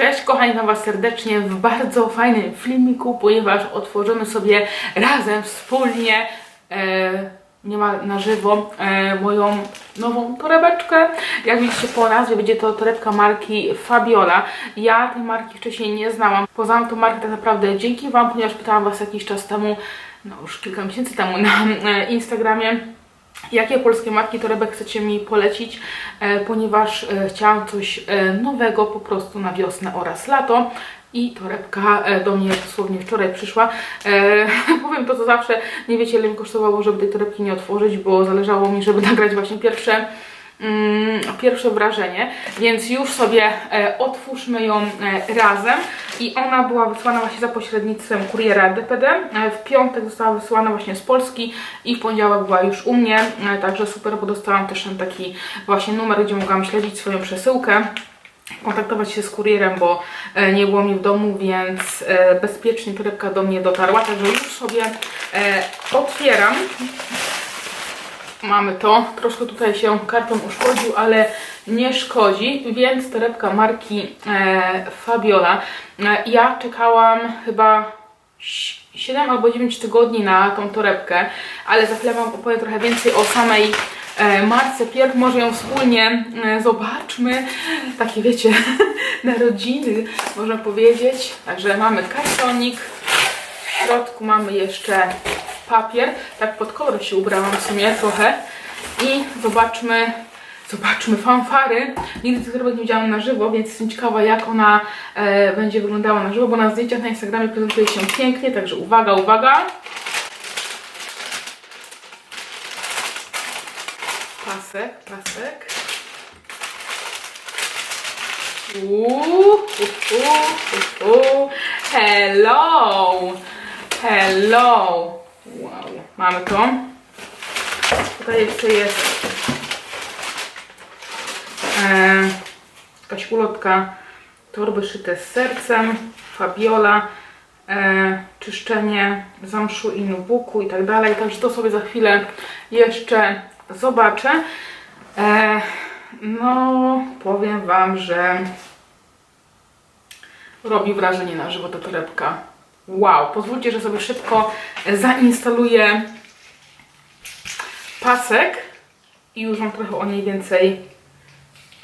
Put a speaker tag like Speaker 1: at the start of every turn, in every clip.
Speaker 1: Cześć kochani, witam Was serdecznie w bardzo fajnym filmiku, ponieważ otworzymy sobie razem, wspólnie, e, nie ma na żywo, e, moją nową torebeczkę. Jak widzicie po nazwie, będzie to torebka marki Fabiola. Ja tej marki wcześniej nie znałam. Poznałam tą markę tak naprawdę dzięki Wam, ponieważ pytałam Was jakiś czas temu, no już kilka miesięcy temu na e, Instagramie, Jakie polskie marki torebek chcecie mi polecić, e, ponieważ e, chciałam coś e, nowego po prostu na wiosnę oraz lato. I torebka do mnie dosłownie wczoraj przyszła. E, powiem to co zawsze, nie wiecie ile mi kosztowało, żeby tej torebki nie otworzyć, bo zależało mi, żeby nagrać właśnie pierwsze pierwsze wrażenie, więc już sobie e, otwórzmy ją e, razem i ona była wysłana właśnie za pośrednictwem kuriera DPD. E, w piątek została wysłana właśnie z Polski i w poniedziałek była już u mnie, także super, bo dostałam też ten taki właśnie numer, gdzie mogłam śledzić swoją przesyłkę kontaktować się z kurierem, bo nie było mi w domu, więc bezpiecznie torebka do mnie dotarła, także już sobie otwieram. Mamy to. Troszkę tutaj się karton uszkodził, ale nie szkodzi, więc torebka marki e, Fabiola. E, ja czekałam chyba 7 albo 9 tygodni na tą torebkę, ale za chwilę Wam opowiem trochę więcej o samej e, marce. Pierw może ją wspólnie e, zobaczmy. Takie wiecie, narodziny można powiedzieć. Także mamy kartonik. W środku mamy jeszcze papier. Tak pod kolor się ubrałam w sumie trochę. I zobaczmy, zobaczmy fanfary. Nigdy tych torebek nie widziałam na żywo, więc jestem ciekawa jak ona e, będzie wyglądała na żywo, bo na zdjęciach na Instagramie prezentuje się pięknie, także uwaga, uwaga. Pasek, pasek. Uuu, u, u, u, u. Hello! Hello! Wow, mamy to. Tutaj jeszcze jest e, jakaś ulotka torby szyte z sercem, fabiola, e, czyszczenie zamszu i nubuku i tak dalej. Także to sobie za chwilę jeszcze zobaczę. E, no, powiem Wam, że robi wrażenie na żywo ta torebka. Wow, pozwólcie, że sobie szybko zainstaluję pasek i już Wam trochę o niej więcej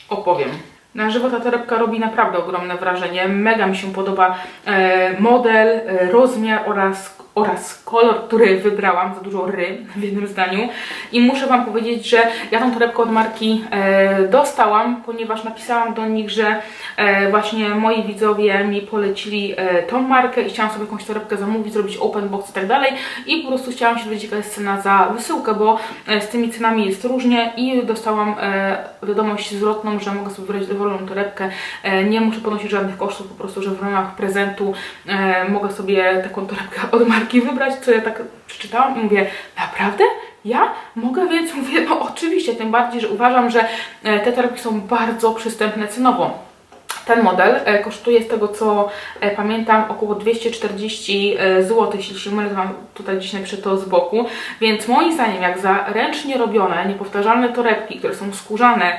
Speaker 1: opowiem. Na żywo ta torebka robi naprawdę ogromne wrażenie. Mega mi się podoba e, model, e, rozmiar oraz, oraz kolor, który wybrałam. Za dużo ry w jednym zdaniu. I muszę Wam powiedzieć, że ja tą torebkę od marki e, dostałam, ponieważ napisałam do nich, że e, właśnie moi widzowie mi polecili e, tą markę i chciałam sobie jakąś torebkę zamówić, zrobić open box i tak dalej. I po prostu chciałam się dowiedzieć, jaka jest cena za wysyłkę, bo e, z tymi cenami jest różnie i dostałam e, wiadomość zwrotną, że mogę sobie wybrać dowolną torebkę. E, nie muszę ponosić żadnych kosztów, po prostu, że w ramach prezentu e, mogę sobie taką torebkę od marki wybrać, co ja tak przeczytałam i mówię, naprawdę? Ja mogę, więc mówię, no oczywiście, tym bardziej, że uważam, że e, te torebki są bardzo przystępne cenowo. Ten model e, kosztuje z tego co e, pamiętam około 240 zł, jeśli się mylę, mam tutaj gdzieś napiszę to z boku. Więc moim zdaniem, jak za ręcznie robione, niepowtarzalne torebki, które są skórzane,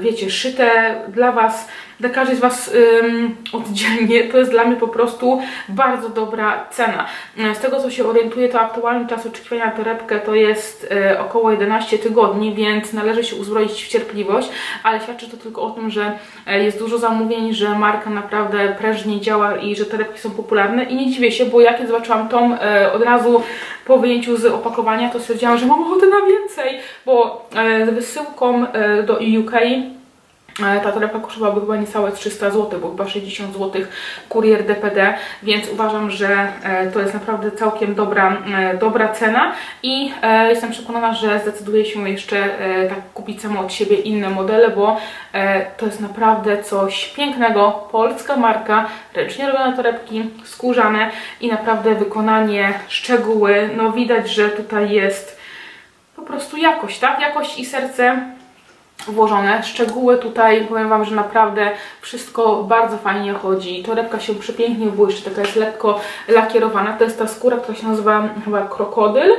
Speaker 1: wiecie, szyte dla Was, dla każdej z Was ym, oddzielnie, to jest dla mnie po prostu bardzo dobra cena. Z tego co się orientuję, to aktualny czas oczekiwania na torebkę to jest e, około 11 tygodni, więc należy się uzbroić w cierpliwość, ale świadczy to tylko o tym, że e, jest dużo zamówień, że marka naprawdę prężnie działa i że torebki są popularne i nie dziwię się, bo jak ja zobaczyłam tą e, od razu po wyjęciu z opakowania, to stwierdziłam, że mam ochotę na więcej, bo e, z wysyłką e, do UK ta torebka kosztowałaby chyba niecałe 300 zł, bo chyba 60 zł kurier DPD, więc uważam, że e, to jest naprawdę całkiem dobra, e, dobra cena i e, jestem przekonana, że zdecyduję się jeszcze e, tak kupić samo od siebie inne modele, bo e, to jest naprawdę coś pięknego. Polska marka, ręcznie robione torebki, skórzane i naprawdę wykonanie, szczegóły, no widać, że tutaj jest po prostu jakość, tak? Jakość i serce włożone. Szczegóły tutaj, powiem Wam, że naprawdę wszystko bardzo fajnie chodzi. Torebka się przepięknie błyszczy, taka jest lekko lakierowana. To jest ta skóra, która się nazywa chyba krokodyl.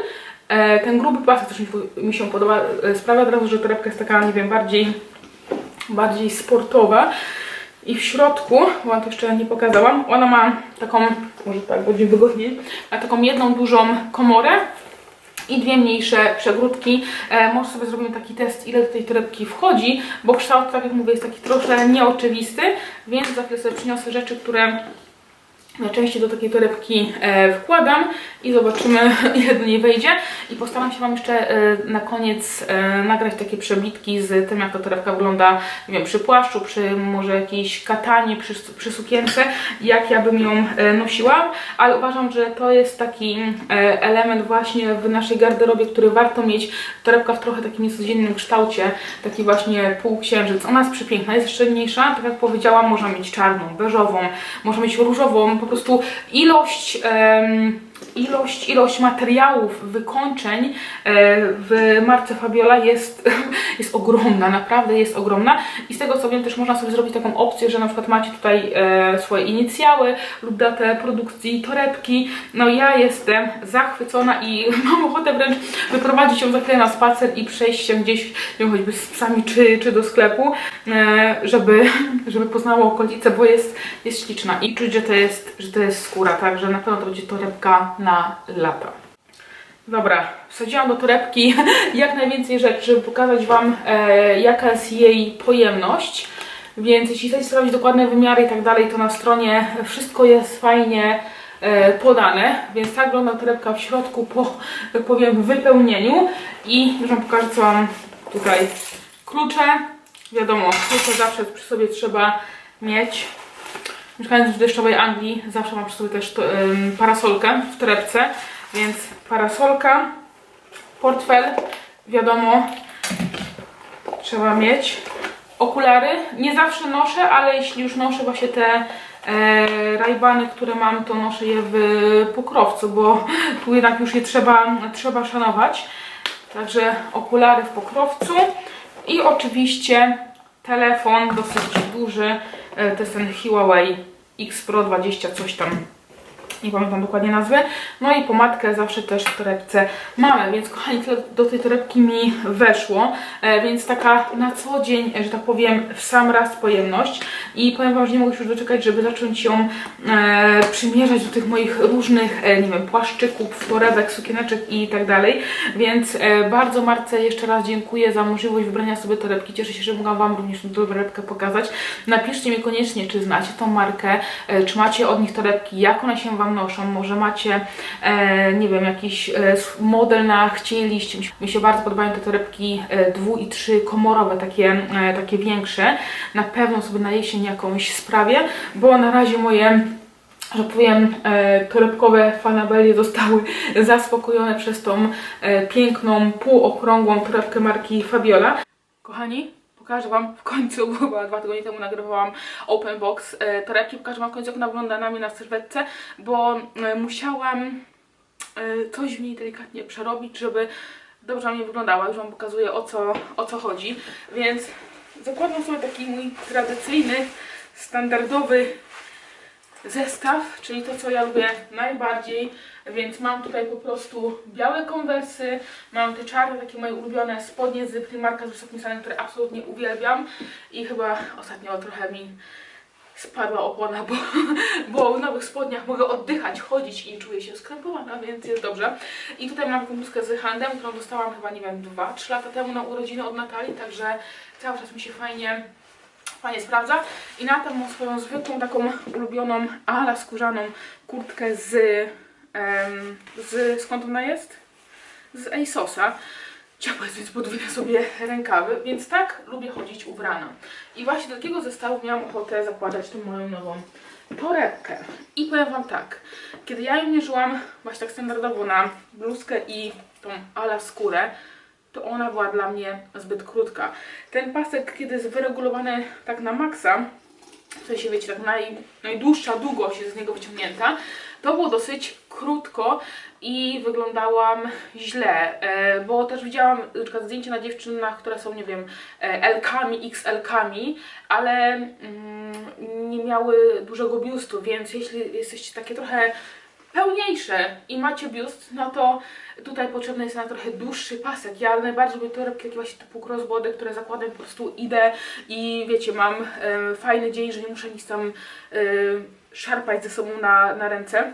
Speaker 1: E, ten gruby pasek też mi, się podoba. E, Sprawia od razu, że torebka jest taka, nie wiem, bardziej, bardziej sportowa. I w środku, bo wam to jeszcze nie pokazałam, ona ma taką, może tak będzie wygodniej, ma taką jedną dużą komorę i dwie mniejsze przegródki. E, może sobie zrobimy taki test, ile do tej torebki wchodzi, bo kształt, tak jak mówię, jest taki trochę nieoczywisty, więc za chwilę sobie przyniosę rzeczy, które najczęściej do takiej torebki e, wkładam i zobaczymy ile do niej wejdzie i postaram się Wam jeszcze e, na koniec e, nagrać takie przebitki z tym jak ta torebka wygląda nie wiem, przy płaszczu, przy może jakiejś katanie, przy, przy sukience, jak ja bym ją nosiła, ale uważam, że to jest taki element właśnie w naszej garderobie, który warto mieć. Torebka w trochę takim niecodziennym kształcie, taki właśnie półksiężyc. Ona jest przepiękna, jest jeszcze mniejsza, tak jak powiedziałam, można mieć czarną, beżową, można mieć różową, po prostu ilość, em, ilość, ilość materiałów, wykończeń e, w marce Fabiola jest, jest ogromna, naprawdę jest ogromna. I z tego co wiem też można sobie zrobić taką opcję, że na przykład macie tutaj e, swoje inicjały lub datę produkcji torebki. No ja jestem zachwycona i mam ochotę wręcz wyprowadzić ją za chwilę na spacer i przejść się gdzieś, nie wiem, choćby z psami czy, czy do sklepu, e, żeby, żeby poznała okolice, bo jest, jest śliczna. I czuć, że to jest, że to jest skóra, także na pewno to będzie torebka na lata. Dobra, wsadziłam do torebki jak najwięcej rzeczy, żeby pokazać Wam, e, jaka jest jej pojemność. Więc jeśli chcecie sprawdzić dokładne wymiary i tak dalej, to na stronie wszystko jest fajnie e, podane. Więc tak wygląda torebka w środku po, tak powiem, wypełnieniu. I już Wam pokażę, co mam tutaj. Klucze. Wiadomo, klucze zawsze przy sobie trzeba mieć. Mieszkając w deszczowej Anglii, zawsze mam przy sobie też to, ym, parasolkę w torebce, więc parasolka, portfel, wiadomo, trzeba mieć. Okulary, nie zawsze noszę, ale jeśli już noszę właśnie te e, rajbany, które mam, to noszę je w pokrowcu, bo tu jednak już je trzeba, trzeba szanować. Także okulary w pokrowcu i oczywiście telefon dosyć duży, to jest ten Huawei X Pro 20 coś tam, nie pamiętam dokładnie nazwy. No i pomadkę zawsze też w torebce mamy, więc kochani, tyle do tej torebki mi weszło, e, więc taka na co dzień, że tak powiem, w sam raz pojemność i powiem Wam, że nie mogę się już doczekać, żeby zacząć ją e, przymierzać do tych moich różnych, e, nie wiem, płaszczyków, torebek, sukieneczek i tak dalej, więc e, bardzo Marce jeszcze raz dziękuję za możliwość wybrania sobie torebki, cieszę się, że mogłam Wam również tę torebkę pokazać. Napiszcie mi koniecznie, czy znacie tą markę, e, czy macie od nich torebki, jak one się Wam noszą, może macie, e, nie wiem, jakiś e, model na chcieliście. Mi się bardzo podobają te torebki e, dwu i trzy komorowe, takie, e, takie większe. Na pewno sobie na jesień jakąś sprawię, bo na razie moje że powiem, e, torebkowe fanabelie zostały zaspokojone przez tą e, piękną, półokrągłą torebkę marki Fabiola. Kochani, pokażę Wam w końcu, bo chyba dwa tygodnie temu nagrywałam open box e, torebki, pokażę Wam w końcu jak ona wygląda na mnie na sylwetce, bo e, musiałam e, coś w niej delikatnie przerobić, żeby dobrze na mnie wyglądała. Już Wam pokazuję o co, o co chodzi, więc zakładam sobie taki mój tradycyjny, standardowy zestaw, czyli to, co ja lubię najbardziej, więc mam tutaj po prostu białe konwersy, mam te czarne, takie moje ulubione spodnie z Primarka z wysokim które absolutnie uwielbiam i chyba ostatnio trochę mi spadła opona, bo, bo w nowych spodniach mogę oddychać, chodzić i czuję się skrępowana, więc jest dobrze. I tutaj mam bluzkę z handem, którą dostałam chyba, nie wiem, 2-3 lata temu na urodziny od Natalii, także cały czas mi się fajnie fajnie sprawdza. I na tym mam swoją zwykłą, taką ulubioną, ala skórzaną kurtkę z, em, z skąd ona jest? Z ASOSa. Ciepło jest, więc podwinę sobie rękawy, więc tak lubię chodzić ubrana. I właśnie do takiego zestawu miałam ochotę zakładać tą moją nową torebkę. I powiem Wam tak, kiedy ja ją mierzyłam właśnie tak standardowo na bluzkę i tą ala skórę, to ona była dla mnie zbyt krótka. Ten pasek, kiedy jest wyregulowany tak na maksa, w sensie wiecie, tak naj, najdłuższa długość jest z niego wyciągnięta, to było dosyć krótko i wyglądałam źle, e, bo też widziałam na przykład zdjęcia na dziewczynach, które są, nie wiem, e, L-kami, XL-kami, ale mm, nie miały dużego biustu, więc jeśli jesteście takie trochę pełniejsze i macie biust, no to tutaj potrzebny jest na trochę dłuższy pasek. Ja najbardziej lubię torebki właśnie typu crossbody, które zakładam po prostu idę i wiecie, mam fajny dzień, że nie muszę nic tam szarpać ze sobą na, na ręce.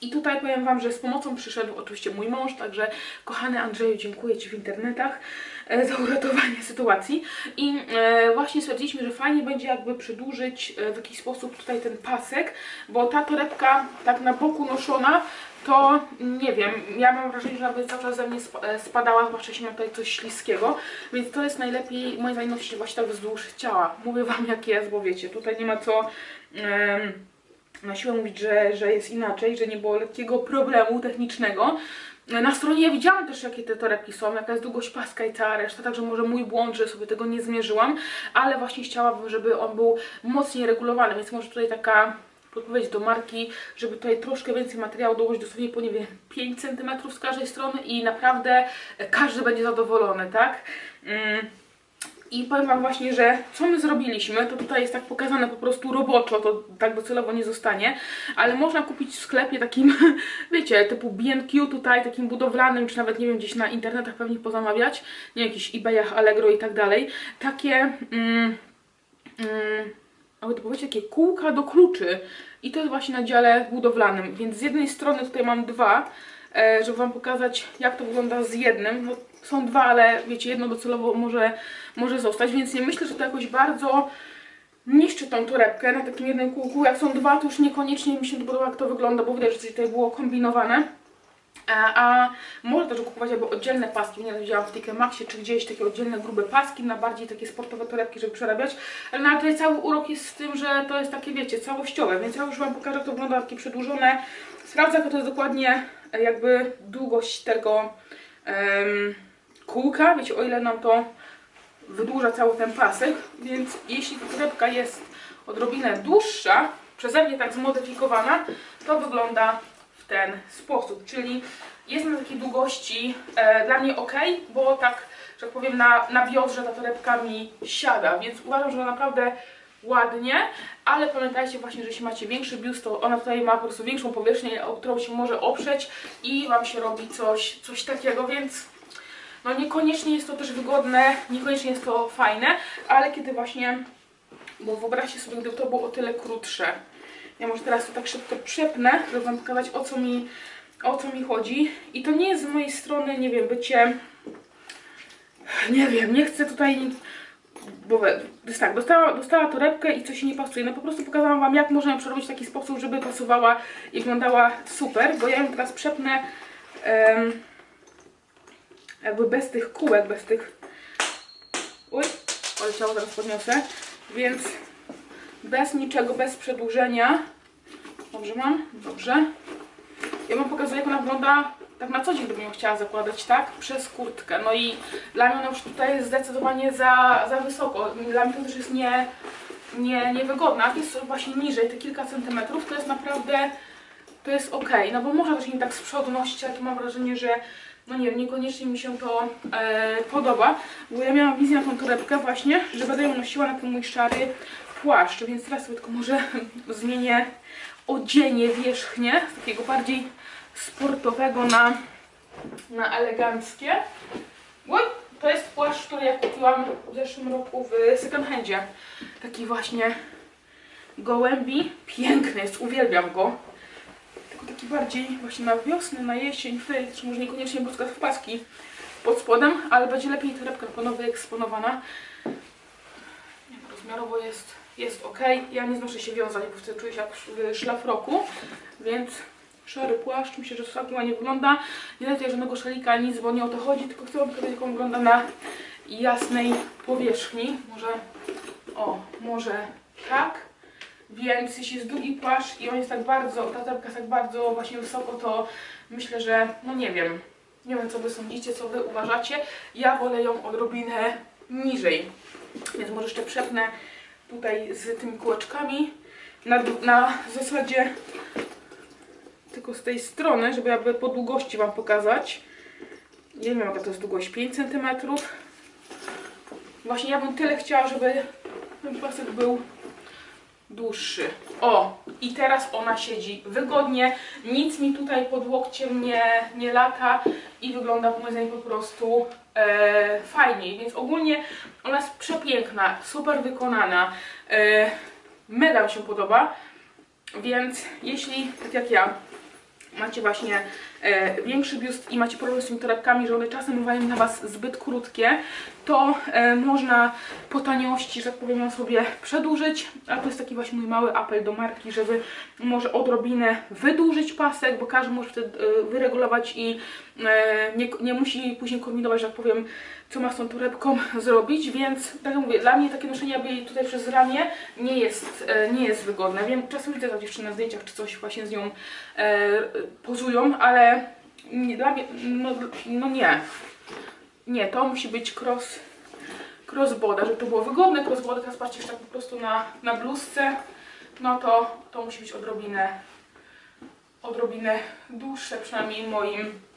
Speaker 1: I tutaj powiem Wam, że z pomocą przyszedł oczywiście mój mąż, także kochany Andrzeju, dziękuję Ci w internetach e, za uratowanie sytuacji. I e, właśnie stwierdziliśmy, że fajnie będzie jakby przedłużyć e, w jakiś sposób tutaj ten pasek, bo ta torebka tak na boku noszona, to nie wiem, ja mam wrażenie, że nawet cały czas ze mnie spa- spadała, zwłaszcza jeśli mam tutaj coś śliskiego, więc to jest najlepiej moim zdaniem nosić właśnie tak wzdłuż ciała. Mówię Wam jak jest, bo wiecie, tutaj nie ma co... em, na siłę mówić, że, że jest inaczej, że nie było lekkiego problemu technicznego. Na stronie ja widziałam też, jakie te torebki są, jaka jest długość paska i cała reszta, także może mój błąd, że sobie tego nie zmierzyłam, ale właśnie chciałabym, żeby on był mocniej regulowany, więc może tutaj taka podpowiedź do marki, żeby tutaj troszkę więcej materiału dołożyć, dosłownie po nie wiem 5 cm z każdej strony i naprawdę każdy będzie zadowolony, tak? Mm. I powiem Wam właśnie, że co my zrobiliśmy, to tutaj jest tak pokazane po prostu roboczo, to tak docelowo nie zostanie, ale można kupić w sklepie takim, wiecie, typu B&Q tutaj, takim budowlanym, czy nawet, nie wiem, gdzieś na internetach pewnie pozamawiać, nie jakichś eBayach, Allegro i tak dalej, takie, mm, mm, to powiedzieć, takie kółka do kluczy i to jest właśnie na dziale budowlanym, więc z jednej strony tutaj mam dwa, e, żeby Wam pokazać, jak to wygląda z jednym. No, są dwa, ale wiecie, jedno docelowo może, może zostać, więc nie myślę, że to jakoś bardzo niszczy tą torebkę na takim jednym kółku. Jak są dwa, to już niekoniecznie mi się podoba, jak to wygląda, bo widać, że tutaj było kombinowane. E, A można też kupować jakby oddzielne paski, nie widziałam w TK Maxie czy gdzieś takie oddzielne grube paski na bardziej takie sportowe torebki, żeby przerabiać. Ale na tutaj cały urok jest w tym, że to jest takie, wiecie, całościowe, więc ja już Wam pokażę, jak to wygląda takie przedłużone. Sprawdzę, jaka to jest dokładnie e, jakby długość tego em, kółka, wiecie, o ile nam to wydłuża cały ten pasek, więc jeśli torebka jest odrobinę dłuższa, przeze mnie tak zmodyfikowana, to wygląda w ten sposób, czyli jest na takiej długości e, dla mnie ok, bo tak, że tak powiem, na, na biodrze ta torebka mi siada, więc uważam, że naprawdę ładnie, ale pamiętajcie właśnie, że jeśli macie większy biust, to ona tutaj ma po prostu większą powierzchnię, o którą się może oprzeć i Wam się robi coś, coś takiego, więc no niekoniecznie jest to też wygodne, niekoniecznie jest to fajne, ale kiedy właśnie, bo wyobraźcie sobie, gdyby to było o tyle krótsze. Ja może teraz to tak szybko przepnę, żeby Wam pokazać o co mi, o co mi chodzi. I to nie jest z mojej strony, nie wiem, bycie, nie wiem, nie chcę tutaj, bo we- jest tak, dostała, dostała torebkę i coś się nie pasuje. No po prostu pokazałam Wam, jak można ją przerobić w taki sposób, żeby pasowała i wyglądała super, bo ja ją teraz przepnę em, jakby bez tych kółek, bez tych... Uj, poleciało, zaraz podniosę. Więc bez niczego, bez przedłużenia. Dobrze mam? Dobrze. Ja wam pokazuję, jak ona wygląda tak na co dzień, gdybym ją chciała zakładać, tak? Przez kurtkę. No i dla mnie ona już tutaj jest zdecydowanie za, za wysoko. Dla mnie to też jest nie, nie, niewygodna. Jest właśnie niżej, te kilka centymetrów, to jest naprawdę to jest ok, no bo można też nie tak z przodu ale to mam wrażenie, że no nie niekoniecznie mi się to e, podoba, bo ja miałam wizję na tą torebkę właśnie, że będę ją nosiła na ten mój szary płaszcz, więc teraz sobie tylko może zmienię odzienie wierzchnie z takiego bardziej sportowego na, na eleganckie. Oj, to jest płaszcz, który ja kupiłam w zeszłym roku w second handzie. Taki właśnie gołębi. Piękny jest, uwielbiam go taki bardziej właśnie na wiosnę, na jesień, też może niekoniecznie bluzka w paski pod spodem, ale będzie lepiej torebka na pewno wyeksponowana. Nie wiem, rozmiarowo jest, jest ok. Ja nie znoszę się wiązań, bo wtedy czuję się jak w szlafroku, więc szary płaszcz, myślę, że całkiem ładnie wygląda. Nie daję tutaj żadnego szalika, nic, bo nie o to chodzi, tylko chcę pokazać, jak on wygląda na jasnej powierzchni. Może, o, może tak. Więc jeśli jest długi płaszcz i on jest tak bardzo, ta torebka jest tak bardzo właśnie wysoko, to myślę, że no nie wiem. Nie wiem co wy sądzicie, co wy uważacie. Ja wolę ją odrobinę niżej. Więc może jeszcze przepnę tutaj z tymi kółeczkami na, na zasadzie tylko z tej strony, żeby jakby po długości wam pokazać. Nie wiem jaka to jest długość, 5 cm. Właśnie ja bym tyle chciała, żeby ten pasek był dłuższy. O, i teraz ona siedzi wygodnie, nic mi tutaj pod łokciem nie, nie lata i wygląda moim zdaniem po prostu e, fajniej, więc ogólnie ona jest przepiękna, super wykonana, e, mega mi się podoba, więc jeśli, tak jak ja, macie właśnie e, większy biust i macie problem z tymi torebkami, że one czasem bywają na Was zbyt krótkie, to e, można po taniości, że tak powiem, ją sobie przedłużyć. A to jest taki właśnie mój mały apel do marki, żeby może odrobinę wydłużyć pasek, bo każdy może wtedy e, wyregulować i e, nie, nie musi później kombinować, że tak powiem, co ma z tą torebką zrobić, więc tak jak mówię, dla mnie takie noszenie jej tutaj przez ramię nie jest, e, nie jest wygodne. Wiem, czasem widzę tak dziewczyny na zdjęciach, czy coś właśnie z nią e, pozują, ale nie, dla mnie, no, no nie. Nie, to musi być cross, crossboda, żeby to było wygodne. Crossboda teraz patrzcie tak po prostu na, na bluzce, no to to musi być odrobinę, odrobinę dłuższe, przynajmniej moim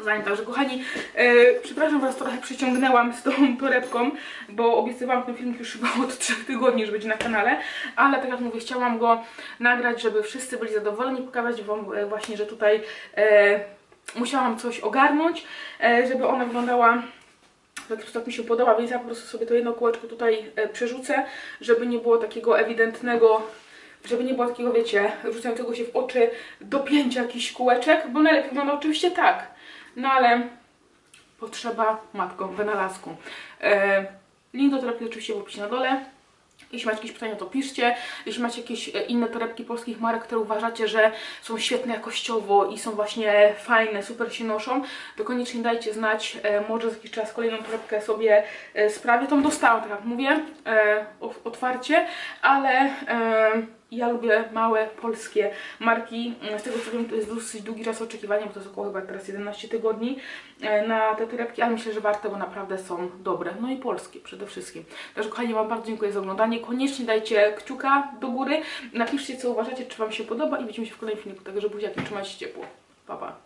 Speaker 1: zdaniem. Także kochani, e, przepraszam Was, trochę przyciągnęłam z tą torebką, bo obiecywałam ten filmik już chyba od 3 tygodni, że będzie na kanale, ale tak jak mówię, chciałam go nagrać, żeby wszyscy byli zadowoleni, pokazać Wam e, właśnie, że tutaj e, musiałam coś ogarnąć, e, żeby ona wyglądała tak, tak mi się podoba, więc ja po prostu sobie to jedno kółeczko tutaj e, przerzucę, żeby nie było takiego ewidentnego, żeby nie było takiego, wiecie, rzucającego się w oczy dopięcia jakichś kółeczek, bo najlepiej wygląda oczywiście tak, no ale potrzeba matką, wynalazku. E, link do terapii oczywiście w opisie na dole. Jeśli macie jakieś pytania, to piszcie. Jeśli macie jakieś e, inne torebki polskich marek, które uważacie, że są świetne jakościowo i są właśnie fajne, super się noszą, to koniecznie dajcie znać. E, może za jakiś czas kolejną torebkę sobie sprawię. Tą dostałam, tak jak mówię, otwarcie, ale ja lubię małe polskie marki. Z tego co wiem, to jest dosyć długi czas oczekiwania, bo to jest około chyba teraz 11 tygodni e, na te torebki, ale myślę, że warte, bo naprawdę są dobre. No i polskie przede wszystkim. Także kochani, Wam bardzo dziękuję za oglądanie. Koniecznie dajcie kciuka do góry, napiszcie co uważacie, czy Wam się podoba i widzimy się w kolejnym filmiku. Także buziaki, trzymajcie się ciepło. Pa, pa.